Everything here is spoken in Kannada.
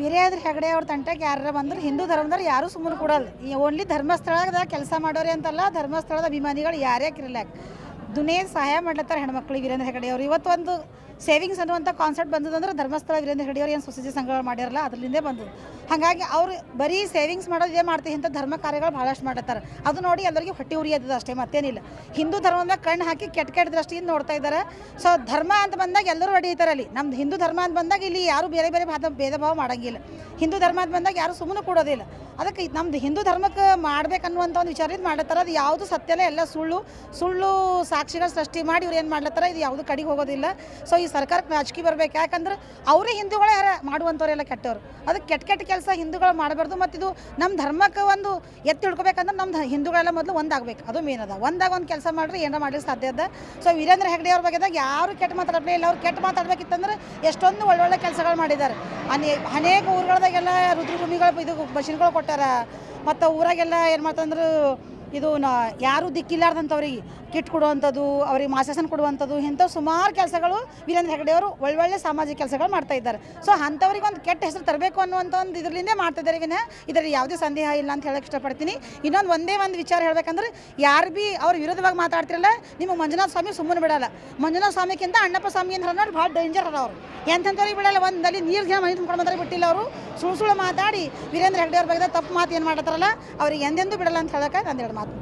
ವೀರ್ಯಾದ್ರ ಹೆಗಡೆ ಅವ್ರ ತಂಟಕ್ಕೆ ಯಾರು ಬಂದ್ರೆ, ಹಿಂದೂ ಧರ್ಮದವ್ರು ಯಾರು ಸುಮ್ಮನೆ ಕೊಡಲ್ಲ. ಈ ಓನ್ಲಿ ಧರ್ಮಸ್ಥಳದ ಕೆಲಸ ಮಾಡೋರಿ ಅಂತಲ್ಲ, ಧರ್ಮಸ್ಥಳದ ಅಭಿಮಾನಿಗಳು ಯಾರೇ ಇರಲ್ಲ ದುನೇ ಸಹಾಯ ಮಾಡ್ಲತ್ತಾರ ಹೆಣ್ಮಕ್ಳಿಗೆ ವೀರೇಂದ್ರ ಹೆಗಡೆ ಅವರು. ಇವತ್ತು ಒಂದು ಸೇವಿಂಗ್ಸ್ ಅನ್ನುವಂಥ ಕಾನ್ಸೆಪ್ಟ್ ಬಂದದಂದ್ರೆ ಧರ್ಮಸ್ಥಳ ವೀರೇಂದ್ರ ಹೆಗಡೆ ಅವ್ರು ಏನು ಸೊಸೈಟಿ ಸಂಘಗಳು ಮಾಡಿರಲ್ಲ ಅದರಿಂದ ಬಂದದ್ದು. ಹಾಗಾಗಿ ಅವ್ರು ಬರೀ ಸೇವಿಂಗ್ಸ್ ಮಾಡೋದು ಇದೇ ಮಾಡ್ತೀವಿ. ಇಂಥ ಧರ್ಮ ಕಾರ್ಯಗಳು ಭಾಳಷ್ಟು ಮಾಡತ್ತಾರೆ. ಅದು ನೋಡಿ ಎಲ್ಲರಿಗೂ ಹೊಟ್ಟೆ ಉರಿ ಅದ ಅಷ್ಟೇ, ಮತ್ತೇನಿಲ್ಲ. ಹಿಂದೂ ಧರ್ಮದ ಕಣ್ಣು ಹಾಕಿ ಕೆಟ್ಟ ಕೆಟ್ಟ ದೃಷ್ಟಿಯಿಂದ ನೋಡ್ತಾ ಇದ್ದಾರೆ ಸೊ ಧರ್ಮ ಅಂತ ಬಂದಾಗ ಎಲ್ಲರೂ ಹೊಡೆಯುತ್ತಾರೆ ಅಲ್ಲಿ. ನಮ್ದು ಹಿಂದೂ ಧರ್ಮ ಅಂತ ಬಂದಾಗ ಇಲ್ಲಿ ಯಾರು ಬೇರೆ ಬೇರೆ ಭಾದ ಭೇದ ಭಾವ ಮಾಡಂಗಿಲ್ಲ. ಹಿಂದೂ ಧರ್ಮ ಅಂತ ಬಂದಾಗ ಯಾರು ಸುಮ್ಮನೆ ಕೊಡೋದಿಲ್ಲ. ಅದಕ್ಕೆ ನಮ್ದು ಹಿಂದೂ ಧರ್ಮಕ್ಕೆ ಮಾಡ್ಬೇಕನ್ನುವಂಥ ಒಂದು ವಿಚಾರದಿಂದ ಮಾಡತ್ತಾರೆ ಅದು ಯಾವುದು ಸತ್ಯನೇ ಎಲ್ಲ ಸುಳ್ಳು ಸುಳ್ಳು ಸಾಕ್ಷಿಗಳ ಸೃಷ್ಟಿ ಮಾಡಿ ಇವ್ರು ಏನು ಮಾಡ್ಲತ್ತಾರ? ಇದು ಯಾವುದು ಕಡೆಗೆ ಹೋಗೋದಿಲ್ಲ. ಸೊ ಈ ಸರ್ಕಾರಕ್ಕೆ ನಾಚಿಕೆ ಬರ್ಬೇಕು. ಯಾಕಂದ್ರೆ ಅವರೇ ಹಿಂದೂಗಳೇ ಮಾಡುವಂಥವ್ರೆಲ್ಲ ಕೆಟ್ಟವ್ರು. ಅದಕ್ಕೆ ಕೆಟ್ಟ ಕೆಟ್ಟ ಕೆಲಸ ಹಿಂದೂಗಳು ಮಾಡಬಾರ್ದು ಮತ್ತು ಇದು ನಮ್ಮ ಧರ್ಮಕ್ಕೆ ಒಂದು ಎತ್ತಿ ಹಿಡ್ಕೋಬೇಕಂದ್ರೆ ನಮ್ಮ ಹಿಂದೂಗಳೆಲ್ಲ ಮೊದಲು ಒಂದಾಗಬೇಕು. ಅದು ಮೇನ್ ಅದ. ಒಂದಾಗ ಒಂದು ಕೆಲಸ ಮಾಡ್ರಿ ಏನಾರ ಮಾಡ್ಲಿಕ್ಕೆ ಸಾಧ್ಯ ಅದ. ಸೊ ವೀರೇಂದ್ರ ಹೆಗಡೆ ಅವ್ರ ಬಗ್ಗೆದಾಗ ಯಾರು ಕೆಟ್ಟ ಮಾತಾಡಲೇ ಇಲ್ಲ. ಅವ್ರು ಕೆಟ್ಟ ಮಾತಾಡ್ಬೇಕಿತ್ತಂದ್ರೆ ಎಷ್ಟೊಂದು ಒಳ್ಳೊಳ್ಳೆ ಕೆಲಸಗಳು ಮಾಡಿದ್ದಾರೆ ಅನೇ ಅನೇಕ ಊರುಗಳದಾಗೆಲ್ಲ ರುದ್ರಭೂಮಿಗಳು, ಇದು ಮಷಿನ್ಗಳು ಕೊಟ್ಟಾರ. ಮತ್ತು ಊರಾಗೆಲ್ಲ ಏನು ಮಾಡ್ತಂದ್ರೆ ಇದು ನ ಯಾರು ದಿಕ್ಕಿಲ್ಲಾರ್ದಂಥವ್ರಿಗೆ ಕಿಟ್ ಕೊಡುವಂಥದ್ದು, ಅವ್ರಿಗೆ ಮಾಸಾಸನ ಕೊಡುವಂಥದ್ದು, ಇಂಥವು ಸುಮಾರು ಕೆಲಸಗಳು ವೀರೇಂದ್ರ ಹೆಗಡೆ ಅವರು ಒಳ್ಳೊಳ್ಳೆ ಸಾಮಾಜಿಕ ಕೆಲಸಗಳು ಮಾಡ್ತಾ ಇದ್ದಾರೆ. ಸೊ ಅಂಥವ್ರಿಗೆ ಒಂದು ಕೆಟ್ಟ ಹೆಸರು ತರಬೇಕು ಅನ್ನುವಂಥ ಒಂದು ಇದರಿಂದ ಮಾಡ್ತಾ ಇದ್ದಾರೆ ವಿನ ಇದರಲ್ಲಿ ಯಾವುದೇ ಸಂದೇಹ ಇಲ್ಲ ಅಂತ ಹೇಳಕ್ಕೆ ಇಷ್ಟಪಡ್ತೀನಿ. ಇನ್ನೊಂದು ಒಂದೇ ಒಂದು ವಿಚಾರ ಹೇಳಬೇಕಂದ್ರೆ, ಯಾರು ಭೀ ಅವ್ರ ವಿರೋಧವಾಗಿ ಮಾತಾಡ್ತಿರಲ್ಲ ನಿಮಗೆ ಮಂಜುನಾಥ ಸ್ವಾಮಿ ಸುಮ್ಮನೆ ಬಿಡಲ್ಲ. ಮಂಜುನಾಥ ಸ್ವಾಮಿಗಿಂತ ಅಣ್ಣಪ್ಪ ಸ್ವಾಮಿ ನೋಡಿ ಭಾಳ ಡೇಂಜರ್ ಅದ ಅವರು ಎಂಥವ್ರಿಗೆ ಬಿಡಲ್ಲ ಒಂದಲ್ಲಿ ನೀರು ಗಿಡ ಮನೆ ತುಂಬ್ಕೊಂಡು ಬಂದ್ರೆ ಬಿಟ್ಟಿಲ್ಲ ಅವರು. ಸುಳ್ಳು ಸುಳ್ಳು ಮಾತಾಡಿ. ವೀರೇಂದ್ರ ಹೆಗ್ಡೆ ಅವ್ರ ಬಗ್ಗೆ ತಪ್ಪು ಮಾತು ಏನು ಮಾಡ್ತಾರಲ್ಲ ಅವ್ರಿಗೆ ಎಂದೆಂದೂ ಬಿಡಲ್ಲ ಅಂತ ಹೇಳಕ್ಕೆ ಎರಡು ಮಾತು.